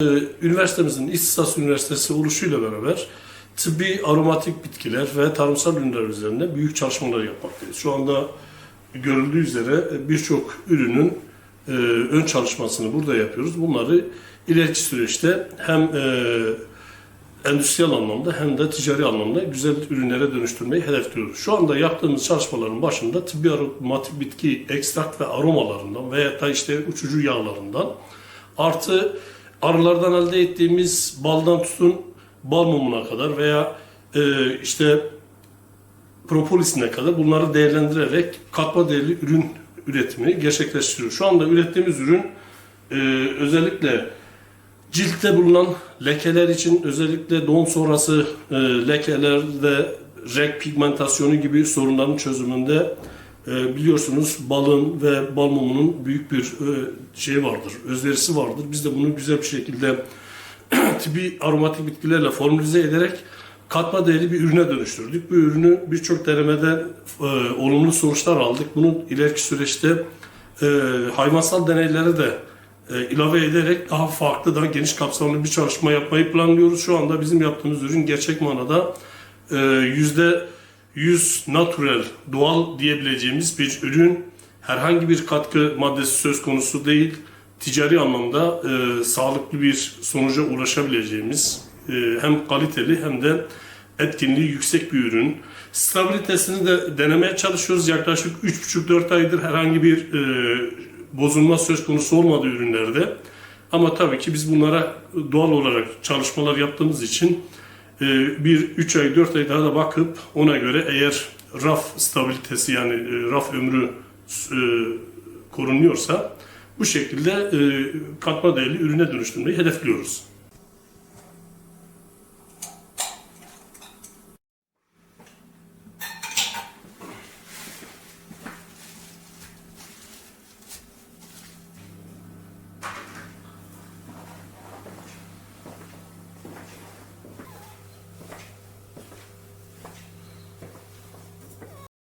Ee, Üniversitemizin İhtisas Üniversitesi oluşuyla beraber tıbbi aromatik bitkiler ve tarımsal ürünler üzerinde büyük çalışmalar yapmaktayız. Şu anda görüldüğü üzere birçok ürünün e, ön çalışmasını burada yapıyoruz. Bunları ileriki süreçte hem e, endüstriyel anlamda hem de ticari anlamda güzel ürünlere dönüştürmeyi hedefliyoruz. Şu anda yaptığımız çalışmaların başında tıbbi aromatik bitki ekstrakt ve aromalarından veya da işte uçucu yağlarından artı arılardan elde ettiğimiz baldan tutun bal mumuna kadar veya e, işte propolisine kadar bunları değerlendirerek katma değerli ürün üretimi gerçekleştiriyor. Şu anda ürettiğimiz ürün e, özellikle ciltte bulunan lekeler için özellikle doğum sonrası e, lekelerde renk pigmentasyonu gibi sorunların çözümünde e, biliyorsunuz balın ve bal mumunun büyük bir şey vardır, özverisi vardır. Biz de bunu güzel bir şekilde tıbbi aromatik bitkilerle formülize ederek katma değerli bir ürüne dönüştürdük. Bu ürünü birçok denemede e, olumlu sonuçlar aldık. Bunu ileriki süreçte e, hayvansal deneylere de e, ilave ederek daha farklı, daha geniş kapsamlı bir çalışma yapmayı planlıyoruz. Şu anda bizim yaptığımız ürün gerçek manada e, yüzde yüz natural, doğal diyebileceğimiz bir ürün. Herhangi bir katkı maddesi söz konusu değil. Ticari anlamda e, sağlıklı bir sonuca ulaşabileceğimiz e, hem kaliteli hem de etkinliği yüksek bir ürün. Stabilitesini de denemeye çalışıyoruz. Yaklaşık 3,5-4 aydır herhangi bir e, bozulma söz konusu olmadı ürünlerde. Ama tabii ki biz bunlara doğal olarak çalışmalar yaptığımız için bir 3 ay 4 ay daha da bakıp ona göre eğer raf stabilitesi yani e, raf ömrü e, korunuyorsa bu şekilde e, katma değerli ürüne dönüştürmeyi hedefliyoruz.